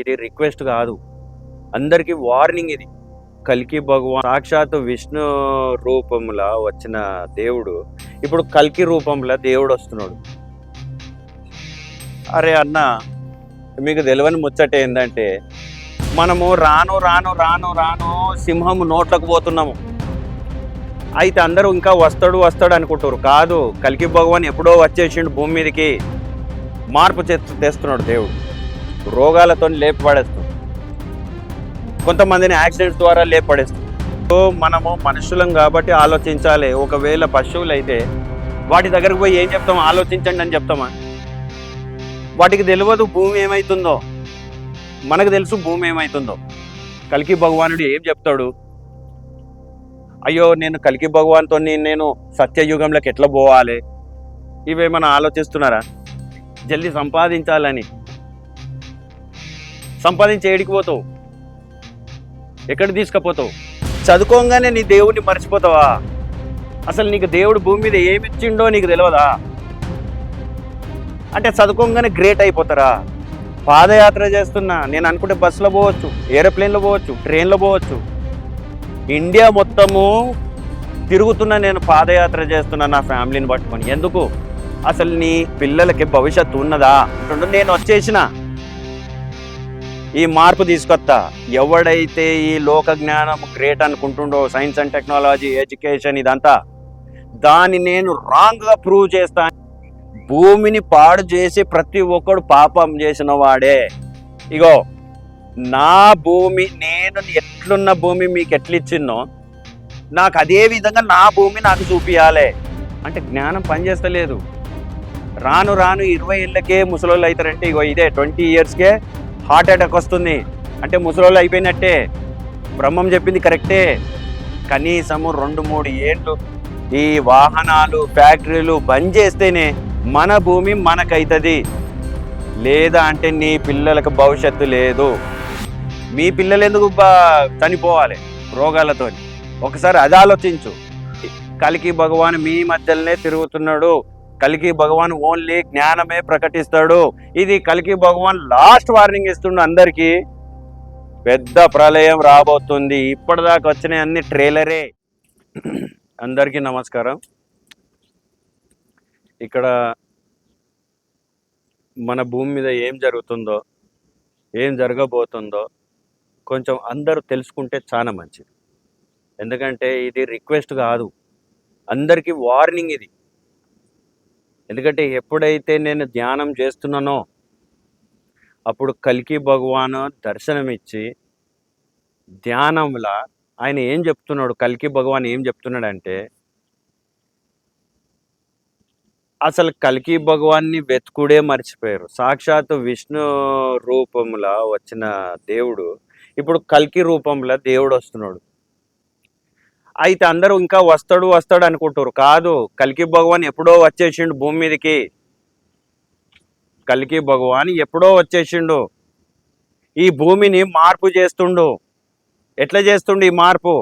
ఇది రిక్వెస్ట్ కాదు. అందరికి వార్నింగ్ ఇది. కల్కి భగవాన్ సాక్షాత్ విష్ణు రూపంలో వచ్చిన దేవుడు. ఇప్పుడు కల్కి రూపంలో దేవుడు వస్తున్నాడు. అరే అన్న మీకు తెలియని ముచ్చట ఏంటంటే మనము రాను రాను రాను రాను సింహం నోట్లకు పోతున్నాము. అయితే అందరూ ఇంకా వస్తాడు వస్తాడు అనుకుంటారు కాదు కల్కి భగవాన్ ఎప్పుడో వచ్చేసిండు భూమి మీదకి. మార్పు తెస్తున్నాడు దేవుడు. రోగాలతో లేపబడేస్తుంది కొంతమందిని యాక్సిడెంట్స్ ద్వారా లేపడేస్తుంది సో మనము మనుషులం కాబట్టి ఆలోచించాలి. ఒకవేళ పశువులు అయితే వాటి దగ్గరకు పోయి ఏం చెప్తాం? ఆలోచించండి అని చెప్తామా? వాటికి తెలియదు భూమి ఏమవుతుందో మనకు తెలుసు భూమి ఏమవుతుందో కలికి భగవానుడు ఏం చెప్తాడు? అయ్యో నేను కలికి భగవాన్తో నేను సత్యయుగంలోకి ఎట్లా పోవాలి? ఇవేమైనా ఆలోచిస్తున్నారా? జల్దీ సంపాదించాలని. సంపాదించి ఏడికి పోతావు? ఎక్కడ తీసుకుపోతావు? చదువుకోగానే నీ దేవుడిని మర్చిపోతావా? అసలు నీకు దేవుడు భూమి మీద ఏమి ఇచ్చిండో నీకు తెలియదా అంటే చదువుకోగానే గ్రేట్ అయిపోతారా? పాదయాత్ర చేస్తున్నా నేను అనుకుంటే బస్సులో పోవచ్చు ఏరోప్లేన్లో పోవచ్చు ట్రైన్లో పోవచ్చు. ఇండియా మొత్తము తిరుగుతున్నా నేను పాదయాత్ర చేస్తున్నా నా ఫ్యామిలీని పట్టుకొని. ఎందుకు? అసలు నీ పిల్లలకి భవిష్యత్తు ఉన్నదా? నేను వచ్చేసిన ఈ మార్పు తీసుకొస్తా ఎవడైతే ఈ లోక జ్ఞానం గ్రేట్ అనుకుంటుండో సైన్స్ అండ్ టెక్నాలజీ ఎడ్యుకేషన్ ఇదంతా దాన్ని నేను రాంగ్గా ప్రూవ్ చేస్తా. భూమిని పాడు చేసి ప్రతి ఒక్కడు పాపం చేసిన వాడే. ఇగో నా భూమి నేను ఎట్లున్న భూమి మీకు ఎట్లిచ్చిన్నో నాకు అదే విధంగా నా భూమి నాకు చూపించాలి అంటే జ్ఞానం పనిచేస్తలేదు. రాను రాను ఇరవై ఏళ్ళకే ముసలోళ్ళు అవుతారంటే ఇగో ఇదే ట్వంటీ ఇయర్స్కే హార్ట్ అటాక్ వస్తుంది. అంటే ముసలోళ్ళు అయిపోయినట్టే. బ్రహ్మం చెప్పింది కరెక్టే. కనీసము రెండు మూడు ఏళ్ళు ఈ వాహనాలు ఫ్యాక్టరీలు బంద్ చేస్తేనే మన భూమి మనకైతుంది. లేదా అంటే నీ పిల్లలకు భవిష్యత్తు లేదు. మీ పిల్లలు ఎందుకు చనిపోవాలి రోగాలతో ఒకసారి అది ఆలోచించు. కలికి భగవాన్ మీ మధ్యలోనే తిరుగుతున్నాడు. కలికి భగవాన్ ఓన్లీ జ్ఞానమే ప్రకటిస్తాడు. ఇది కలికి భగవాన్ లాస్ట్ వార్నింగ్ ఇస్తుండు అందరికీ. పెద్ద ప్రళయం రాబోతుంది. ఇప్పటిదాకా వచ్చిన అన్ని ట్రైలరే. అందరికీ నమస్కారం. ఇక్కడ మన భూమి మీద ఏం జరుగుతుందో ఏం జరగబోతుందో కొంచెం అందరూ తెలుసుకుంటే చాలా మంచిది. ఎందుకంటే ఇది రిక్వెస్ట్ కాదు. అందరికీ వార్నింగ్ ఇది. ఎందుకంటే ఎప్పుడైతే నేను ధ్యానం చేస్తున్నానో అప్పుడు కల్కి భగవాను దర్శనమిచ్చి ధ్యానంలా ఆయన ఏం చెప్తున్నాడు? కల్కి భగవాన్ ఏం చెప్తున్నాడంటే అసలు కల్కి భగవాన్ని వెతుకుడే మర్చిపోయారు. సాక్షాత్ విష్ణు రూపంలో వచ్చిన దేవుడు ఇప్పుడు కల్కి రూపంలో దేవుడు వస్తున్నాడు. అయితే అందరూ ఇంకా వస్తాడు వస్తాడు అనుకుంటారు. కాదు కల్కి భగవాన్ ఎప్పుడో వచ్చేసిండు భూమి మీదకి. కల్కి భగవాన్ ఎప్పుడో వచ్చేసిండు. ఈ భూమిని మార్పు చేస్తుండు. ఎట్లా చేస్తుండు ఈ మార్పు?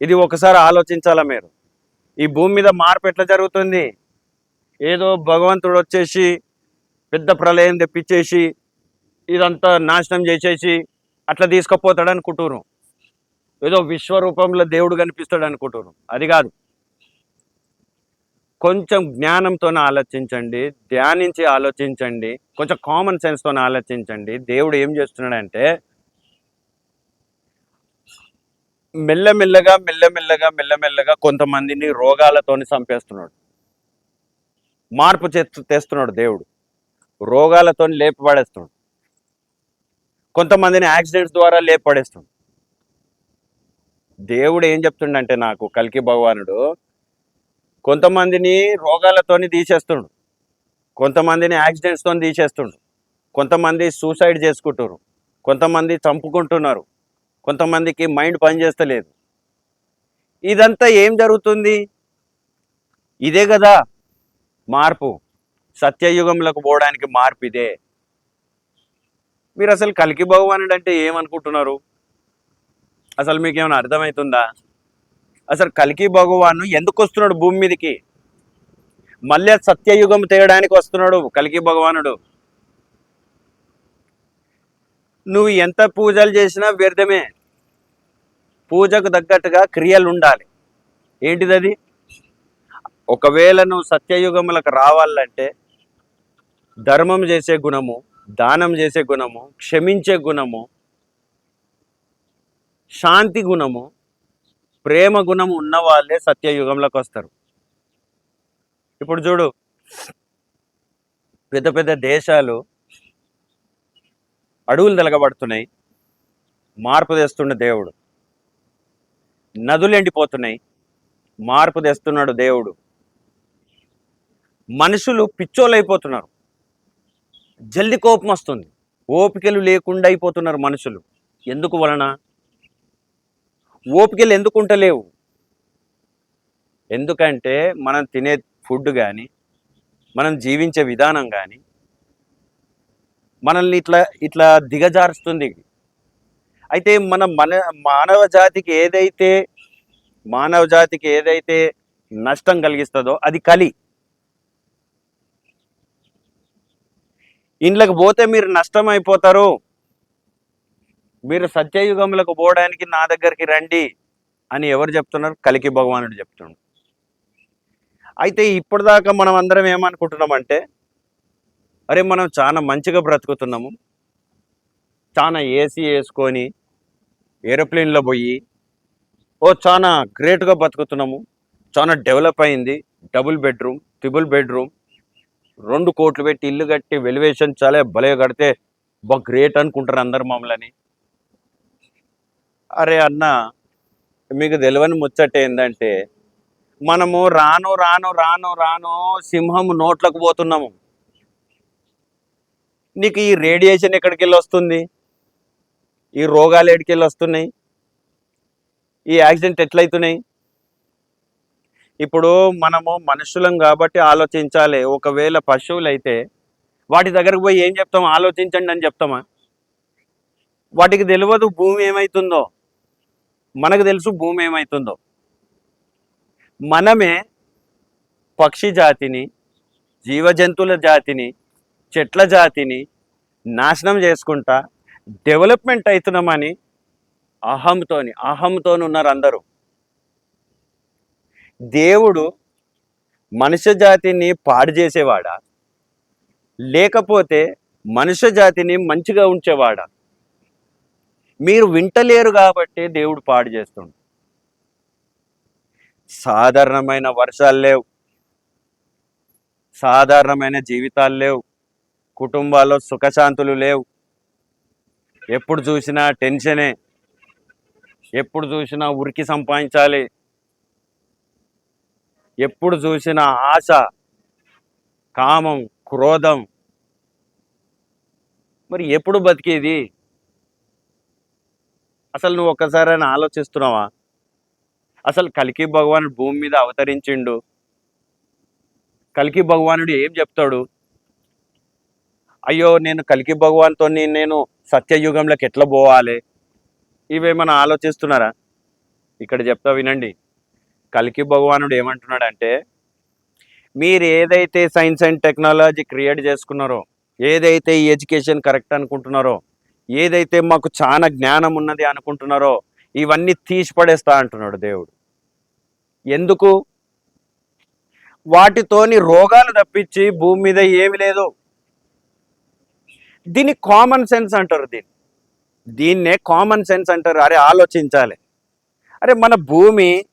ఇది ఒకసారి ఆలోచించాలా మీరు? ఈ భూమి మీద మార్పు ఎట్లా జరుగుతుంది? ఏదో భగవంతుడు వచ్చేసి పెద్ద ప్రళయం తెప్పించేసి ఇదంతా నాశనం చేసేసి అట్లా తీసుకుపోతాడు అనుకుంటున్నాం ఏదో విశ్వరూపంలో దేవుడు కనిపిస్తాడు అనుకుంటున్నాం. అది కాదు. కొంచెం జ్ఞానంతో ఆలోచించండి ధ్యానించి ఆలోచించండి కొంచెం కామన్ సెన్స్తో ఆలోచించండి. దేవుడు ఏం చేస్తున్నాడంటే మెల్లమెల్లగా మెల్లమెల్లగా మెల్లమెల్లగా కొంతమందిని రోగాలతోని చంపేస్తున్నాడు. మార్పు తెస్తున్నాడు దేవుడు. రోగాలతో లేపబడేస్తున్నాడు. కొంతమందిని యాక్సిడెంట్స్ ద్వారా లేపబడేస్తున్నాడు. దేవుడు ఏం చెప్తుండంటే నాకు కల్కి భగవానుడు కొంతమందిని రోగాలతోని తీసేస్తుండు. కొంతమందిని యాక్సిడెంట్స్తో తీసేస్తుండు. కొంతమంది సూసైడ్ చేసుకుంటున్నారు కొంతమంది చంపుకుంటున్నారు. కొంతమందికి మైండ్ పనిచేస్తలేదు ఇదంతా ఏం జరుగుతుంది? ఇదే కదా మార్పు. సత్యయుగంలోకి పోవడానికి మార్పు ఇదే మీరు అసలు కలికి భగవానుడు అంటే ఏమనుకుంటున్నారు? అసలు మీకు ఏమైనా అర్థమవుతుందా అసలు కలికి భగవాను ఎందుకు వస్తున్నాడు భూమి మీదకి? మళ్ళీ సత్యయుగం తేయడానికి వస్తున్నాడు కలికి భగవానుడు. నువ్వు ఎంత పూజలు చేసినా వ్యర్థమే. పూజకు తగ్గట్టుగా క్రియలు ఉండాలి. ఏంటిది అది ఒకవేళ నువ్వు సత్యయుగములకు రావాలంటే ధర్మం చేసే గుణము దానం చేసే గుణము క్షమించే గుణము శాంతి గుణము ప్రేమ గుణము ఉన్న వాళ్ళే సత్యయుగంలోకి వస్తారు. ఇప్పుడు చూడు పెద్ద పెద్ద దేశాలు అడవులు తెలగబడుతున్నాయి మార్పు తెస్తుండే దేవుడు. నదులు ఎండిపోతున్నాయి మార్పు తెస్తున్నాడు దేవుడు. మనుషులు పిచ్చోళ్ళైపోతున్నారు. జల్ది కోపం వస్తుంది. ఓపికలు లేకుండా అయిపోతున్నారు మనుషులు. ఎందుకు వలన? ఓపికలు ఎందుకు ఉంటలేవు ఎందుకంటే మనం తినే ఫుడ్ కానీ మనం జీవించే విధానం కానీ మనల్ని ఇట్లా ఇట్లా దిగజారుస్తుంది. అయితే మన మన మానవ జాతికి ఏదైతే మానవ జాతికి ఏదైతే నష్టం కలిగిస్తుందో అది కలి. ఇండ్లకు పోతే మీరు నష్టం అయిపోతారు. మీరు సత్యయుగములకు పోవడానికి నా దగ్గరికి రండి అని ఎవరు చెప్తున్నారు? కలికి భగవానుడు చెప్తున్నాడు. అయితే ఇప్పటిదాకా మనం అందరం ఏమనుకుంటున్నామంటే అరే మనం చాలా మంచిగా బ్రతుకుతున్నాము. చాలా ఏసీ వేసుకొని ఏరోప్లేన్లో పోయి ఓ చాలా గ్రేట్గా బతుకుతున్నాము చాలా డెవలప్ అయింది. డబుల్ బెడ్రూమ్ ట్రిపుల్ బెడ్రూమ్ రెండు కోట్లు పెట్టి ఇల్లు కట్టి వెలివేషన్ చాలా భలే కడితే బా గ్రేట్ అనుకుంటారు అందరు మమ్మల్ని. అరే అన్న మీకు తెలియని ముచ్చట ఏంటంటే మనము రాను రాను రాను రాను సింహం నోట్లకు పోతున్నాము. నీకు ఈ రేడియేషన్ ఎక్కడికి వెళ్ళి వస్తుంది? ఈ రోగాలు ఎక్కడికి వెళ్ళి వస్తున్నాయి? ఈ యాక్సిడెంట్ ఎట్లయితున్నాయి? ఇప్పుడు మనము మనుషులం కాబట్టి ఆలోచించాలి. ఒకవేళ పశువులు అయితే వాటి దగ్గరకు పోయి ఏం చెప్తాం? ఆలోచించండి అని చెప్తామా? వాటికి తెలియదు భూమి ఏమవుతుందో మనకు తెలుసు భూమి ఏమవుతుందో మనమే పక్షి జాతిని జీవజంతువుల జాతిని చెట్ల జాతిని నాశనం చేసుకుంటా డెవలప్మెంట్ అవుతున్నామని అహంతోని అహంతోని ఉన్నారు అందరూ. దేవుడు మనుష్య జాతిని పాడు చేసేవాడా? లేకపోతే మనుష్య జాతిని మంచిగా ఉంచేవాడా? మీరు వింటలేరు కాబట్టి దేవుడు పాడు చేస్తుండు. సాధారణమైన వర్షాలు లేవు. సాధారణమైన జీవితాలు లేవు. కుటుంబాల్లో సుఖశాంతులు లేవు. ఎప్పుడు చూసినా టెన్షనే. ఎప్పుడు చూసినా ఉరికి సంపాదించాలి. ఎప్పుడు చూసినా ఆశ కామం క్రోధం. మరి ఎప్పుడు బతికేది? అసలు నువ్వు ఒక్కసారైనా ఆలోచిస్తున్నావా? అసలు కలికి భగవానుడు భూమి మీద అవతరించిండు. కలికి భగవానుడు ఏం చెప్తాడు? అయ్యో నేను కలికి భగవాన్తో నేను సత్యయుగంలోకి ఎట్లా పోవాలి? ఇవేమైనా ఆలోచిస్తున్నారా? ఇక్కడ చెప్తా వినండి. కలికి భగవానుడు ఏమంటున్నాడంటే మీరు ఏదైతే సైన్స్ అండ్ టెక్నాలజీ క్రియేట్ చేసుకున్నారో ఏదైతే ఈ ఎడ్యుకేషన్ కరెక్ట్ అనుకుంటున్నారో ఏదైతే మాకు చాలా జ్ఞానం ఉన్నది అనుకుంటున్నారో ఇవన్నీ తీసిపడేస్తా అంటున్నాడు దేవుడు. ఎందుకు? వాటితోని రోగాలు తప్పించి భూమి మీద ఏమి లేదు. దీన్ని కామన్ సెన్స్ అంటారు దీన్ని. దీన్నే కామన్ సెన్స్ అంటారు. అరే ఆలోచించాలి. అరే మన భూమి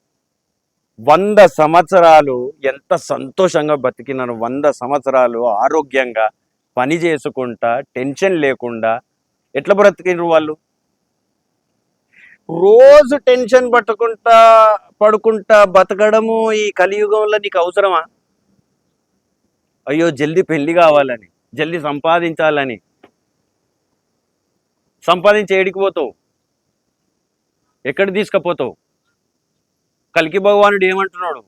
వంద సంవత్సరాలు ఎంత సంతోషంగా బతికినారు. వంద సంవత్సరాలు ఆరోగ్యంగా పని చేసుకుంటా టెన్షన్ లేకుండా ఎట్లా బ్రతికినారు వాళ్ళు? రోజు టెన్షన్ పట్టుకుంటా పడుకుంటా బతకడము ఈ కలియుగంలో నీకు అవసరమా? అయ్యో జల్దీ పెళ్ళి కావాలని జల్దీ సంపాదించాలని. సంపాదించి ఏడికి పోతావు? ఎక్కడ తీసుకుపోతావు? కలికి భగవానుడు ఏమంటున్నాడు?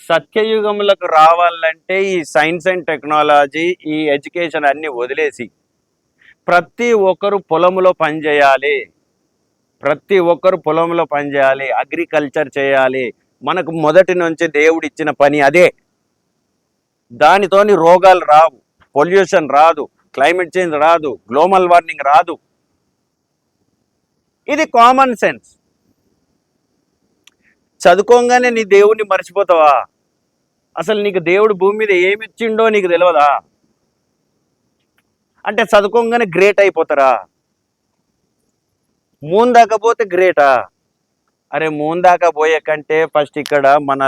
సత్యయుగములకు రావాలంటే ఈ సైన్స్ అండ్ టెక్నాలజీ ఈ ఎడ్యుకేషన్ అన్ని వదిలేసి ప్రతి ఒక్కరు పొలంలో పనిచేయాలి. ప్రతి ఒక్కరు పొలంలో పనిచేయాలి. అగ్రికల్చర్ చేయాలి. మనకు మొదటి నుంచి దేవుడు ఇచ్చిన పని అదే. దానితోని రోగాలు రావు. పొల్యూషన్ రాదు. క్లైమేట్ చేంజ్ రాదు. గ్లోబల్ వార్మింగ్ రాదు. ఇది కామన్ సెన్స్. చదువుకోగానే నీ దేవుడిని మర్చిపోతావా? అసలు నీకు దేవుడు భూమి మీద ఏమి ఇచ్చిండో నీకు తెలియదా అంటే చదువుకోగానే గ్రేట్ అయిపోతారా? మూన్ దాకా పోతే గ్రేటా అరే మూన్ దాకా పోయే కంటే ఫస్ట్ ఇక్కడ మన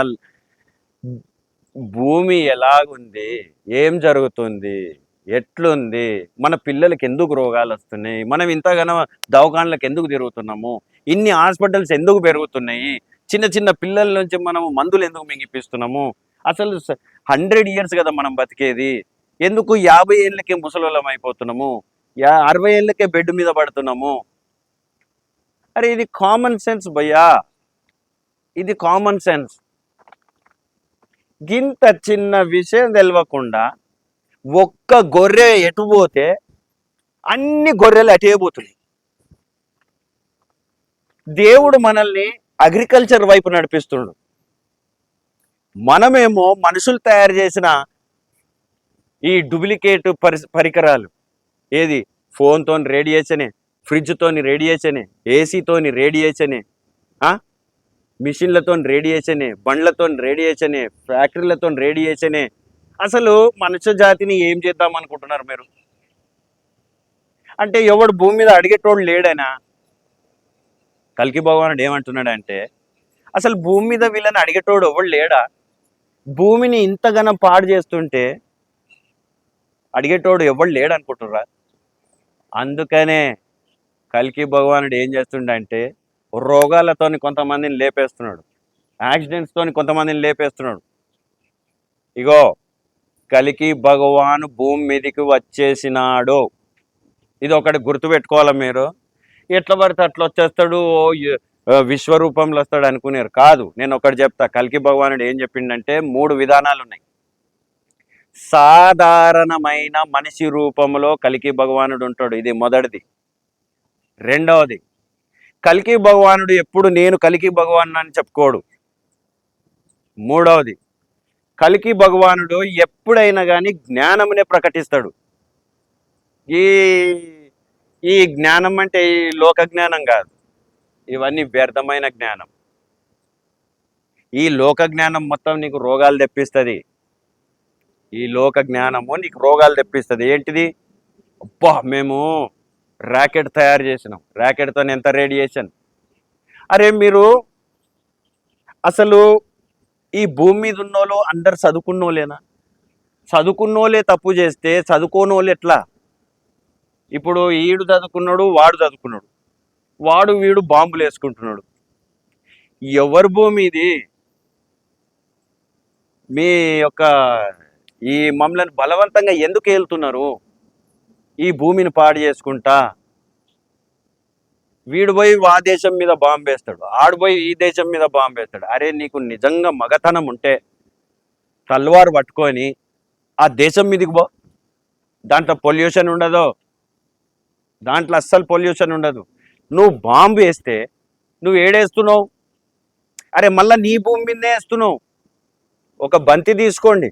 భూమి ఎలాగుంది? ఏం జరుగుతుంది? ఎట్లుంది? మన పిల్లలకి ఎందుకు రోగాలు వస్తున్నాయి? మనం ఇంతగానో దవాఖానలకు ఎందుకు తిరుగుతున్నాము? ఇన్ని హాస్పిటల్స్ ఎందుకు పెరుగుతున్నాయి? చిన్న చిన్న పిల్లల నుంచి మనము మందులు ఎందుకు మింగిపిస్తున్నాము? అసలు హండ్రెడ్ ఇయర్స్ కదా మనం బతికేది. ఎందుకు యాభై ఏళ్ళకే ముసలోళ్ళం అయిపోతున్నాము యా అరవై ఏళ్ళకే బెడ్ మీద పడుతున్నాము? అరే ఇది కామన్ సెన్స్ భయ్యా. ఇది కామన్ సెన్స్ గింత చిన్న విషయం తెలియకుండా ఒక్క గొర్రె ఎటు పోతే అన్ని గొర్రెలు అటే పోతున్నాయి. దేవుడు మనల్ని అగ్రికల్చర్ వైపు నడిపిస్తుండు మనమేమో మనుషులు తయారు చేసిన ఈ డూప్లికేట్ పరి పరికరాలు. ఏది? ఫోన్తో రేడియేషనే ఫ్రిడ్జ్తోని రేడియేషనే ఏసీతోని రేడియేషనే మిషన్లతో రేడియేషనే బండ్లతో రేడియేషనే ఫ్యాక్టరీలతో రేడియేషనే. అసలు మనుష్య జాతిని ఏం చేద్దాం అనుకుంటున్నారు మీరు? అంటే ఎవడు భూమి మీద అడిగేటోడు లేడైనా కల్కి భగవానుడు ఏమంటున్నాడంటే అసలు భూమి మీద వీళ్ళని అడిగేటోడు ఎవడు లేడా? భూమిని ఇంతగానం పాడు చేస్తుంటే అడిగేటోడు ఎవడు లేడు అనుకుంటుర్రా? అందుకనే కల్కి భగవానుడు ఏం చేస్తుండంటే రోగాలతోని కొంతమందిని లేపేస్తున్నాడు. యాక్సిడెంట్స్ తోని కొంతమందిని లేపేస్తున్నాడు. ఇగో కలికి భగవాను భూమి మీదకి వచ్చేసినాడు. ఇది ఒకటి గుర్తుపెట్టుకోవాలి మీరు? ఎట్లా పడితే అట్లా వచ్చేస్తాడు ఓ విశ్వరూపంలో వస్తాడు అనుకునేరు. కాదు నేను ఒకటి చెప్తా. కలికి భగవానుడు ఏం చెప్పిండంటే మూడు విధానాలు ఉన్నాయి సాధారణమైన మనిషి రూపంలో కలికి భగవానుడు ఉంటాడు ఇది మొదటిది. రెండవది కలికి భగవానుడు ఎప్పుడు నేను కలికి భగవాను అని చెప్పుకోడు. మూడవది కలికి భగవానుడు ఎప్పుడైనా కానీ జ్ఞానమునే ప్రకటిస్తాడు. ఈ ఈ జ్ఞానం అంటే ఈ లోక జ్ఞానం కాదు. ఇవన్నీ వ్యర్థమైన జ్ఞానం. ఈ లోక జ్ఞానం మొత్తం నీకు రోగాలు తెప్పిస్తుంది. ఈ లోక జ్ఞానము నీకు రోగాలు తెప్పిస్తుంది. ఏంటిది? అబ్బా మేము ర్యాకెట్ తయారు చేసినాం. ర్యాకెట్తో ఎంత రేడియేషన్? అరే మీరు అసలు ఈ భూమి మీద ఉన్నోళ్ళు అందరు చదువుకున్నోలేనా చదువుకున్నోలే తప్పు చేస్తే చదువుకోనోళ్ళు ఎట్లా? ఇప్పుడు ఈడు చదువుకున్నాడు వాడు చదువుకున్నాడు. వాడు వీడు బాంబులు వేసుకుంటున్నాడు. ఎవరి భూమి ఇది? మీ యొక్క ఈ మమ్మల్ని బలవంతంగా ఎందుకు వెళ్తున్నారు ఈ భూమిని పాడు చేసుకుంటా. వీడు పోయి ఆ దేశం మీద బాంబేస్తాడు ఆడు పోయి ఈ దేశం మీద బాంబేస్తాడు అరే నీకు నిజంగా మగతనం ఉంటే తల్వారు పట్టుకొని ఆ దేశం మీదకి పో. దాంట్లో పొల్యూషన్ ఉండదు. దాంట్లో అస్సలు పొల్యూషన్ ఉండదు. నువ్వు బాంబు వేస్తే నువ్వు ఏడేస్తున్నావు? అరే మళ్ళీ నీ భూమి మీదనే వేస్తున్నావు. ఒక బంతి తీసుకోండి.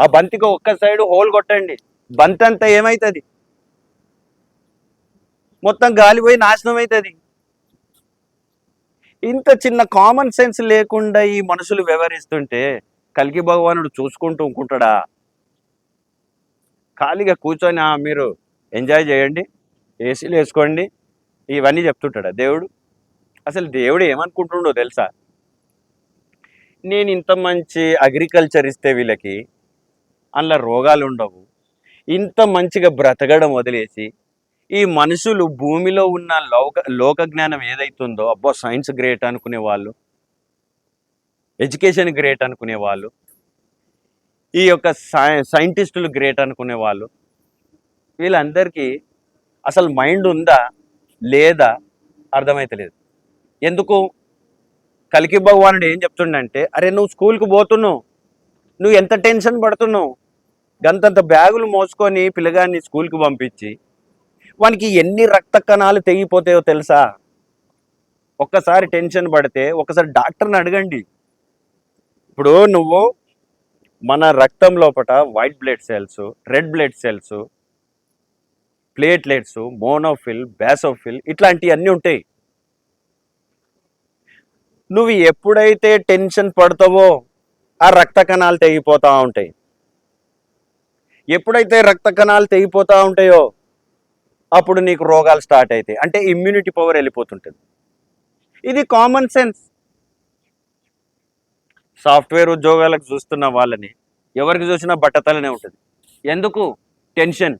ఆ బంతికి ఒక్క సైడ్ హోల్ కొట్టండి. బంతి అంతా ఏమవుతుంది మొత్తం గాలిపోయి నాశనం అవుతుంది ఇంత చిన్న కామన్ సెన్స్ లేకుండా ఈ మనుషులు వ్యవహరిస్తుంటే కలికి భగవానుడు చూసుకుంటూ ఉంటుంటాడా? ఖాళీగా కూర్చొని మీరు ఎంజాయ్ చేయండి. ఏసీలు వేసుకోండి. ఇవన్నీ చెప్తుంటాడా దేవుడు? అసలు దేవుడు ఏమనుకుంటుండో తెలుసా? నేను ఇంత మంచి అగ్రికల్చర్ ఇస్తే వీళ్ళకి అందులో రోగాలు ఉండవు. ఇంత మంచిగా బ్రతకడం వదిలేసి ఈ మనుషులు భూమిలో ఉన్న లోక లోక జ్ఞానం ఏదైతుందో అబ్బో సైన్స్ గ్రేట్ అనుకునే వాళ్ళు ఎడ్యుకేషన్ గ్రేట్ అనుకునే వాళ్ళు ఈ యొక్క సై సైంటిస్టులు గ్రేట్ అనుకునే వాళ్ళు వీళ్ళందరికీ అసలు మైండ్ ఉందా లేదా అర్థమైతలేదు. ఎందుకు? కలికి భగవానుడు ఏం చెప్తుండంటే అరే నువ్వు స్కూల్కి పోతున్నావు నువ్వు ఎంత టెన్షన్ పడుతున్నావు? గంతంత బ్యాగులు మోసుకొని పిల్లగాన్ని స్కూల్కి పంపించి వానికి ఎన్ని రక్త కణాలు తెగిపోతాయో తెలుసా? ఒక్కసారి టెన్షన్ పడితే ఒకసారి డాక్టర్ని అడగండి. ఇప్పుడు నువ్వు మన రక్తం లోపల white blood cells red blood cells platelets మోనోఫిల్ basophil ఇట్లాంటివన్నీ ఉంటాయి. నువ్వు ఎప్పుడైతే టెన్షన్ పడతావో ఆ రక్త కణాలు తెగిపోతూ ఉంటాయి. ఎప్పుడైతే రక్త కణాలు తెగిపోతూ ఉంటాయో అప్పుడు నీకు రోగాలు స్టార్ట్ అవుతాయి. అంటే ఇమ్యూనిటీ పవర్ వెళ్ళిపోతుంటుంది. ఇది కామన్ సెన్స్ సాఫ్ట్వేర్ ఉద్యోగాలకు చూస్తున్న వాళ్ళని ఎవరికి చూసినా బట్టతలనే ఉంటుంది. ఎందుకు? టెన్షన్.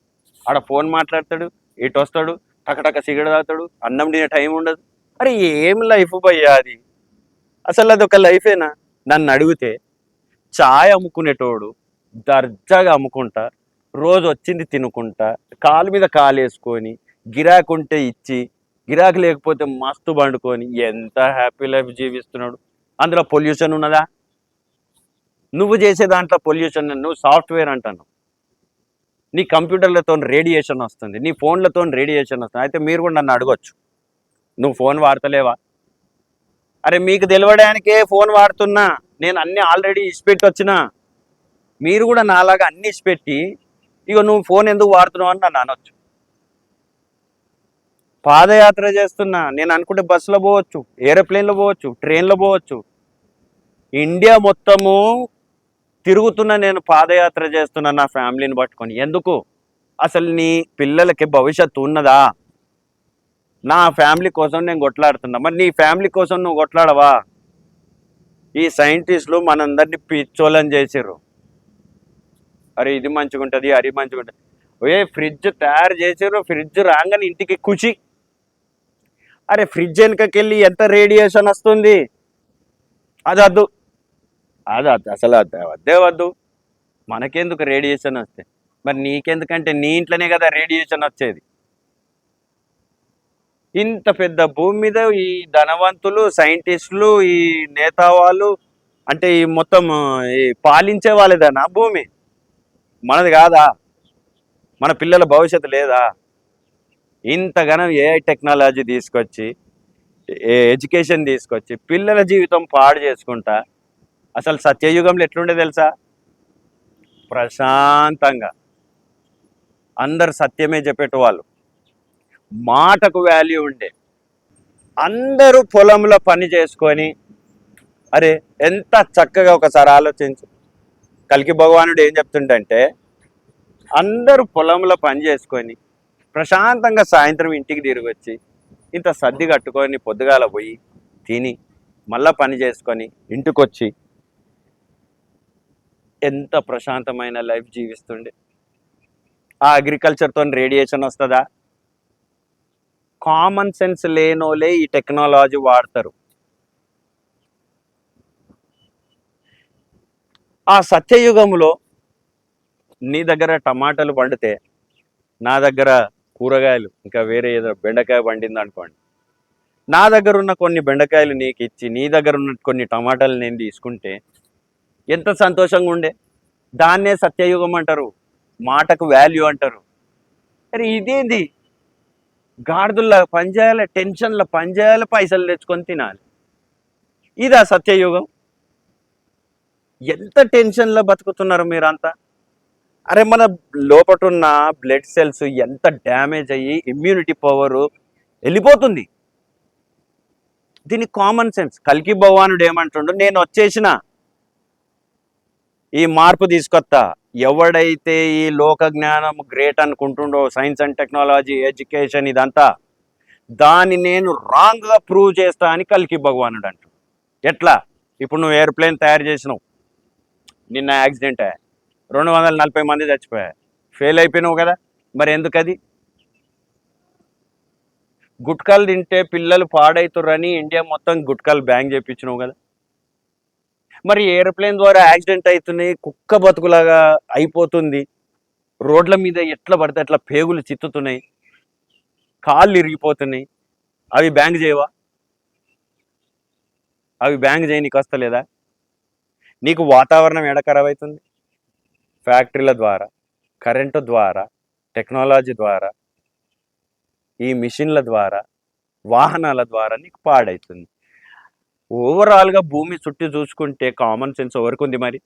ఆడ ఫోన్ మాట్లాడతాడు ఇటు వస్తాడు టకటక సిగరెట్ తాగుతాడు అన్నం తినే టైం ఉండదు. అరే ఏం లైఫ్ భయ్యా అది? అసలు అది ఒక లైఫేనా నన్ను అడిగితే చాయ్ అమ్ముకునేటోడు దర్జాగా అమ్ముకుంటా రోజు వచ్చింది తినుకుంటా కాలు మీద కాలు వేసుకొని గిరాకు ఉంటే ఇచ్చి గిరాకు లేకపోతే మస్తు పండుకొని ఎంత హ్యాపీ లైఫ్ జీవిస్తున్నాడు. అందులో పొల్యూషన్ ఉన్నదా? నువ్వు చేసే దాంట్లో పొల్యూషన్ నువ్వు సాఫ్ట్వేర్ అంటాను. నీ కంప్యూటర్లతో రేడియేషన్ వస్తుంది నీ ఫోన్లతో రేడియేషన్ వస్తుంది. అయితే మీరు కూడా నన్ను అడగొచ్చు. నువ్వు ఫోన్ వాడతలేవా? అరే మీకు తెలియడానికే ఫోన్ వాడుతున్నా. నేను అన్ని ఆల్రెడీ ఇచ్చిపెట్టి వచ్చిన మీరు కూడా నాలాగా అన్ని ఇచ్చిపెట్టి ఇక నువ్వు ఫోన్ ఎందుకు వాడుతున్నావు అని నన్ను అనొచ్చు. పాదయాత్ర చేస్తున్నా. నేను అనుకుంటే బస్సులో పోవచ్చు ఏరోప్లేన్లో పోవచ్చు ట్రైన్లో పోవచ్చు. ఇండియా మొత్తము తిరుగుతున్నా నేను పాదయాత్ర చేస్తున్నా నా ఫ్యామిలీని పట్టుకొని. ఎందుకు? అసలు నీ పిల్లలకి భవిష్యత్తు ఉన్నదా? నా ఫ్యామిలీ కోసం నేను కొట్లాడుతున్నా. మరి నీ ఫ్యామిలీ కోసం నువ్వు కొట్లాడవా? ఈ సైంటిస్టులు మనందరినీ పిచ్చోళ్ళని చేసిర్రు. అరే ఇది మంచిగా ఉంటుంది అది మంచిగా ఉంటుంది ఏ ఫ్రిడ్జ్ తయారు చేసారు ఫ్రిడ్జ్ రాగానే ఇంటికి ఖుషి అరే ఫ్రిడ్జ్ వెనుకకెళ్ళి ఎంత రేడియేషన్ వస్తుంది? అది వద్దు. అది వద్దు అసలు వద్దు వద్దే వద్దు. మనకెందుకు రేడియేషన్ వస్తే? మరి నీకెందుకంటే నీ ఇంట్లోనే కదా రేడియేషన్ వచ్చేది. ఇంత పెద్ద భూమి మీద ఈ ధనవంతులు సైంటిస్టులు ఈ నేత వాళ్ళు అంటే ఈ మొత్తం ఈ పాలించే వాళ్ళేదనా భూమి? మనది కాదా? మన పిల్లల భవిష్యత్తు లేదా? ఇంతగానో ఏఐ టెక్నాలజీ తీసుకొచ్చి ఏ ఎడ్యుకేషన్ తీసుకొచ్చి పిల్లల జీవితం పాడు చేసుకుంటా అసలు సత్యయుగంలో ఎట్లుండే తెలుసా? ప్రశాంతంగా. అందరు సత్యమే చెప్పేటవాళ్ళు మాటకు వాల్యూ ఉండే. అందరూ పొలంలో పని చేసుకొని అరే ఎంత చక్కగా ఒకసారి ఆలోచించు. కలికి భగవానుడు ఏం చెప్తుండంటే అందరూ పొలంలో పని చేసుకొని ప్రశాంతంగా సాయంత్రం ఇంటికి తిరిగి వచ్చి ఇంత సర్ది కట్టుకొని పొద్దుగాల పోయి తిని మళ్ళా పని చేసుకొని ఇంటికొచ్చి ఎంత ప్రశాంతమైన లైఫ్ జీవిస్తుండే. ఆ అగ్రికల్చర్తో రేడియేషన్ వస్తుందా? కామన్ సెన్స్ లేనోలే ఈ టెక్నాలజీ వాడతారు. ఆ సత్యయుగంలో నీ దగ్గర టమాటాలు పండితే నా దగ్గర కూరగాయలు ఇంకా వేరే ఏదో బెండకాయ పండింది అనుకోండి. నా దగ్గర ఉన్న కొన్ని బెండకాయలు నీకు ఇచ్చి నీ దగ్గర ఉన్న కొన్ని టమాటాలు నేను తీసుకుంటే ఎంత సంతోషంగా ఉండే? దాన్నే సత్యయుగం అంటారు మాటకు వాల్యూ అంటారు. అరే ఇదేంది? గాడిదల్లో పనిచేయాలి టెన్షన్లో పనిచేయాలి పైసలు తెచ్చుకొని తినాలి. ఇదా సత్యయుగం. ఎంత టెన్షన్లో బతుకుతున్నారు మీరంతా? అరే మన లోపటున్న బ్లడ్ సెల్స్ ఎంత డ్యామేజ్ అయ్యి ఇమ్యూనిటీ పవర్ వెళ్ళిపోతుంది. దీని కామన్ సెన్స్. కల్కి భగవానుడు ఏమంటుండో నేను వచ్చేసిన ఈ మార్పు తీసుకొస్తా ఎవడైతే ఈ లోక జ్ఞానం గ్రేట్ అనుకుంటుండో సైన్స్ అండ్ టెక్నాలజీ ఎడ్యుకేషన్ ఇదంతా దాన్ని నేను రాంగ్గా ప్రూవ్ చేస్తా అని కలికి భగవానుడు అంటు ఎట్లా? ఇప్పుడు నువ్వు ఎయిర్ప్లేన్ తయారు చేసినావు. నిన్న యాక్సిడెంట్? అయ్యా రెండు వందల నలభై మంది చచ్చిపోయా. ఫెయిల్ అయిపోయినావు కదా? మరి ఎందుకది? గుట్కాలు తింటే పిల్లలు పాడవుతురని ఇండియా మొత్తం గుట్కాలు బ్యాంగ్ చేయించినావు కదా? మరి ఏరోప్లేన్ ద్వారా యాక్సిడెంట్ అవుతున్నాయి కుక్క బతుకులాగా అయిపోతుంది. రోడ్ల మీద ఎట్లా పడితే అట్లా పేగులు చిత్తుతున్నాయి. కాళ్ళు ఇరిగిపోతున్నాయి. అవి బ్యాంక్ చేయవా? అవి బ్యాంక్ చేయనీకి వస్తలేదా నీకు వాతావరణం ఎడ ఖరాబ్ అవుతుంది? ఫ్యాక్టరీల ద్వారా కరెంటు ద్వారా టెక్నాలజీ ద్వారా ఈ మిషన్ల ద్వారా వాహనాల ద్వారా నీకు పాడవుతుంది ఓవరాల్గా భూమి చుట్టూ చూసుకుంటే కామన్ సెన్స్ ఎవరికి ఉంది మరి?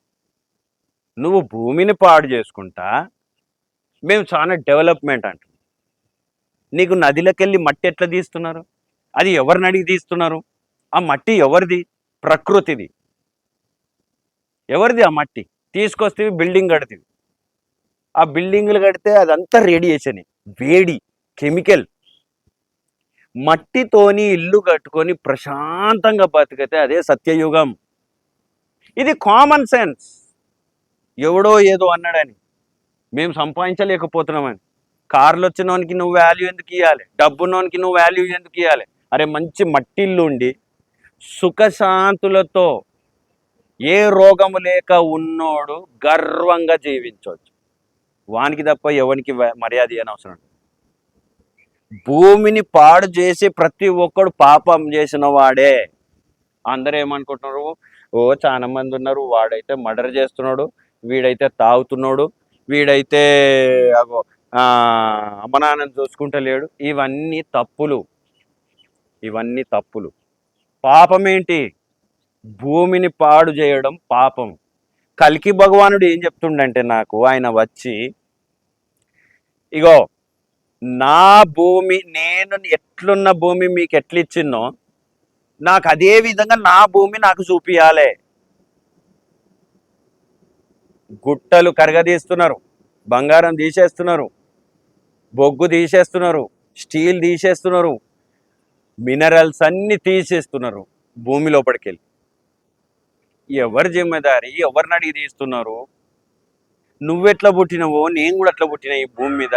నువ్వు భూమిని పాడు చేసుకుంటా మేము చాలా డెవలప్మెంట్ అంటాం నీకు నదిలోకెళ్ళి మట్టి ఎట్లా తీస్తున్నారు? అది ఎవరిని అడిగి తీస్తున్నారు? ఆ మట్టి ఎవరిది? ప్రకృతిది. ఎవరిది ఆ మట్టి? తీసుకొస్తే బిల్డింగ్ కడుతుంది. ఆ బిల్డింగ్లు కడితే అదంతా రేడియేషన్ వేడి కెమికల్ మట్టితోని ఇల్లు కట్టుకొని ప్రశాంతంగా బతికితే అదే సత్యయుగం. ఇది కామన్ సెన్స్ ఎవడో ఏదో అన్నాడని. మేము సంపాదించలేకపోతున్నామని. కార్లు వచ్చినోనికి నువ్వు వాల్యూ ఎందుకు ఇవ్వాలి డబ్బునోనికి నువ్వు వాల్యూ ఎందుకు ఇవ్వాలి అరే మంచి మట్టిల్లు ఉండి సుఖశాంతులతో ఏ రోగము లేక ఉన్నోడు గర్వంగా జీవించవచ్చు వానికి తప్ప ఎవనికి మర్యాద ఏనవసరం భూమిని పాడు చేసి ప్రతి ఒక్కడు పాపం చేసిన వాడే. అందరూ ఏమనుకుంటున్నారు? ఓ చాలా మంది ఉన్నారు. వాడైతే మర్డర్ చేస్తున్నాడు. వీడైతే తాగుతున్నాడు. వీడైతే అగో అమ్మనాన్నని చూసుకుంటలేడు ఇవన్నీ తప్పులు. ఇవన్నీ తప్పులు. పాపం ఏంటి? భూమిని పాడు చేయడం పాపం. కల్కి భగవానుడు ఏం చెప్తుండంటే నాకు ఆయన వచ్చి ఇగో నా భూమి నేను ఎట్లున్న భూమి మీకు ఎట్లా నాకు అదే విధంగా నా భూమి నాకు చూపియాలి. గుట్టలు కరగదీస్తున్నారు బంగారం తీసేస్తున్నారు బొగ్గు తీసేస్తున్నారు స్టీల్ తీసేస్తున్నారు మినరల్స్ అన్ని తీసేస్తున్నారు భూమి లోపలికి వెళ్ళి ఎవరి జిమ్మెదారి ఎవరిని అడిగి తీస్తున్నారు? నువ్వెట్లా పుట్టినవో నేను కూడా అట్లా పుట్టిన ఈ భూమి మీద?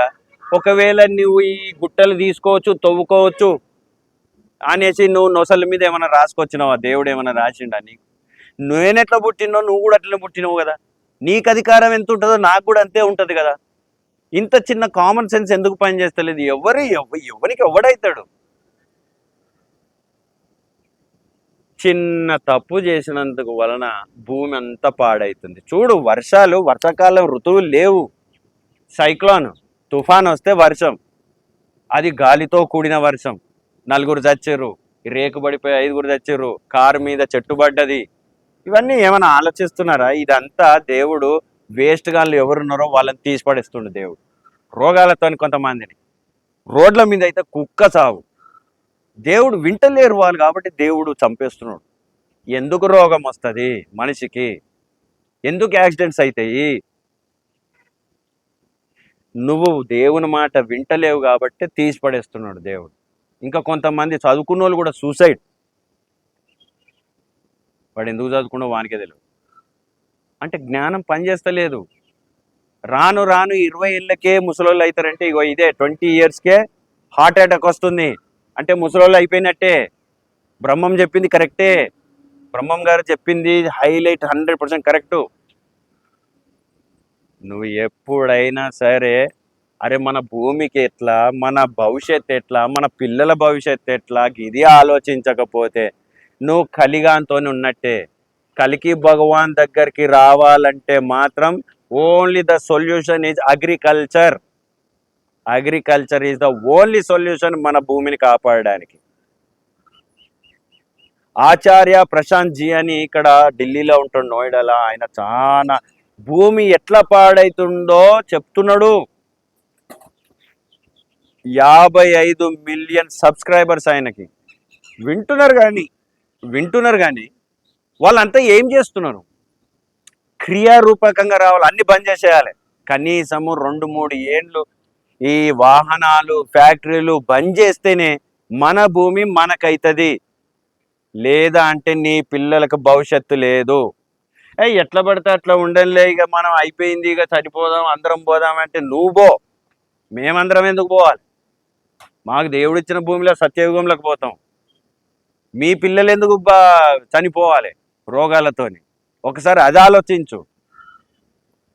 ఒకవేళ నువ్వు ఈ గుట్టలు తీసుకోవచ్చు తవ్వుకోవచ్చు అనేసి నువ్వు నొసల మీద ఏమైనా రాసుకొచ్చినావా? దేవుడు ఏమైనా రాసిండా నీకు? నేనెట్లా పుట్టినో నువ్వు కూడా అట్లనే పుట్టినావు కదా. నీకు అధికారం ఎంత ఉంటుందో నాకు కూడా అంతే ఉంటుంది కదా. ఇంత చిన్న కామన్ సెన్స్ ఎందుకు పనిచేస్తలేదు ఎవరు ఎవరికి ఎవడైతాడు? చిన్న తప్పు చేసినందుకు వలన భూమి అంతా పాడైతుంది. చూడు వర్షాలు వర్షాకాలం ఋతువులు లేవు. సైక్లోన్ తుఫాన్ వస్తే వర్షం. అది గాలితో కూడిన వర్షం. నలుగురు చచ్చారు. రేకు పడిపోయి ఐదుగురు చచ్చారు. కారు మీద చెట్టు పడ్డది. ఇవన్నీ ఏమైనా ఆలోచిస్తున్నారా? ఇదంతా దేవుడు వేస్ట్ గాళ్ళు ఎవరున్నారో వాళ్ళని తీసిపడేస్తుండు దేవుడు. రోగాలతో కొంతమందిని. రోడ్ల మీద అయితే కుక్క సావు. దేవుడు వింటలేరు వాళ్ళు కాబట్టి దేవుడు చంపేస్తున్నాడు. ఎందుకు రోగం వస్తుంది మనిషికి? ఎందుకు యాక్సిడెంట్స్ అవుతాయి నువ్వు దేవుని మాట వింటలేవు కాబట్టి తీసి పడేస్తున్నాడు దేవుడు. ఇంకా కొంతమంది చదువుకున్న వాళ్ళు కూడా సూసైడ్ వాడు ఎందుకు చదువుకున్నా వానికే తెలియదు అంటే జ్ఞానం పనిచేస్తలేదు. రాను రాను ఇరవై ఏళ్ళకే ముసలోళ్ళు అవుతారంటే ఇగో ఇదే ట్వంటీ ఇయర్స్కే హార్ట్ అటాక్ వస్తుంది. అంటే ముసలోళ్ళు అయిపోయినట్టే. బ్రహ్మం చెప్పింది కరెక్టే. బ్రహ్మం గారు చెప్పింది హైలైట్ హండ్రెడ్ పర్సెంట్ కరెక్టు. నువ్వు ఎప్పుడైనా సరే అరే మన భూమికి ఎట్లా మన భవిష్యత్ ఎట్లా మన పిల్లల భవిష్యత్ ఎట్లా ఇది ఆలోచించకపోతే నువ్వు కలిగాంతో ఉన్నట్టే. కలికి భగవాన్ దగ్గరికి రావాలంటే మాత్రం only the solution is agriculture agriculture is the only solution మన భూమిని కాపాడడానికి. ఆచార్య ప్రశాంత్ జీ అని ఇక్కడ ఢిల్లీలో ఉంటాడు నోయిడాలో ఆయన చాలా భూమి ఎట్లా పాడైతుందో చెప్తున్నాడు. యాభై ఐదు మిలియన్ సబ్స్క్రైబర్స్ ఆయనకి. వింటున్నారు కానీ వింటున్నారు కానీ వాళ్ళంతా ఏం చేస్తున్నారు? క్రియారూపకంగా రావాలి అన్ని బంద్ చేసేయాలి. కనీసము రెండు మూడు ఏండ్లు ఈ వాహనాలు ఫ్యాక్టరీలు బంద్ చేస్తేనే మన భూమి మనకైతుంది. లేదా అంటే నీ పిల్లలకు భవిష్యత్తు లేదు. ఏ ఎట్లా పడితే అట్లా ఉండలే ఇక మనం అయిపోయింది ఇక చనిపోదాం అందరం పోదాం అంటే నువ్వు పో. మేమందరం ఎందుకు పోవాలి? మాకు దేవుడు ఇచ్చిన భూమిలో సత్యయుగంలోకి పోతాం. మీ పిల్లలు ఎందుకు చనిపోవాలి రోగాలతోని? ఒకసారి అది ఆలోచించు.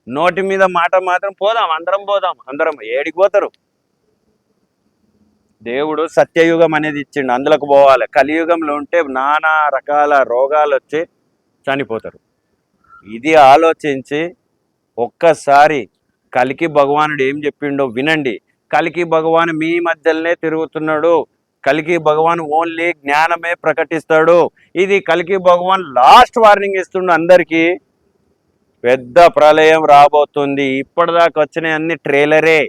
నోటి మీద మాట మాత్రం పోదాం అందరం పోదాం అందరం ఏడికి పోతారు. దేవుడు సత్యయుగం అనేది ఇచ్చిండు అందులోకి పోవాలి. కలియుగంలో ఉంటే నానా రకాల రోగాలు వచ్చి చనిపోతారు. ఇది ఆలోచించి ఒక్కసారి కలికి భగవానుడు ఏం చెప్పిండో వినండి. కలికి భగవాన్ మీ మధ్యలోనే తిరుగుతున్నాడు. కలికి భగవాన్ ఓన్లీ జ్ఞానమే ప్రకటిస్తాడు. ఇది కలికి భగవాన్ లాస్ట్ వార్నింగ్ ఇస్తుండు అందరికీ. పెద్ద ప్రళయం రాబోతుంది. ఇప్పటిదాకా వచ్చిన అన్ని ట్రైలరే.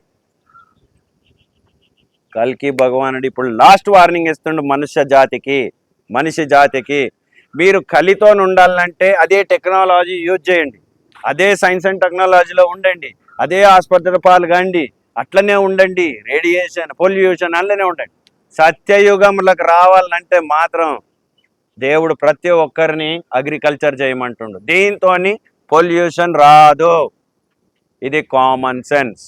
కలికి భగవానుడు ఇప్పుడు లాస్ట్ వార్నింగ్ ఇస్తుండు మనుష్య జాతికి మనిషి జాతికి. మీరు కలితో ఉండాలంటే అదే టెక్నాలజీ యూజ్ చేయండి. అదే సైన్స్ అండ్ టెక్నాలజీలో ఉండండి. అదే ఆసుపత్రి కాండి. అట్లనే ఉండండి. రేడియేషన్ పొల్యూషన్ అందులోనే ఉండండి. సత్యయుగంలోకి రావాలంటే మాత్రం దేవుడు ప్రతి ఒక్కరిని అగ్రికల్చర్ చేయమంటుండు. దీంతో పొల్యూషన్ రాదు. ఇది కామన్ సెన్స్.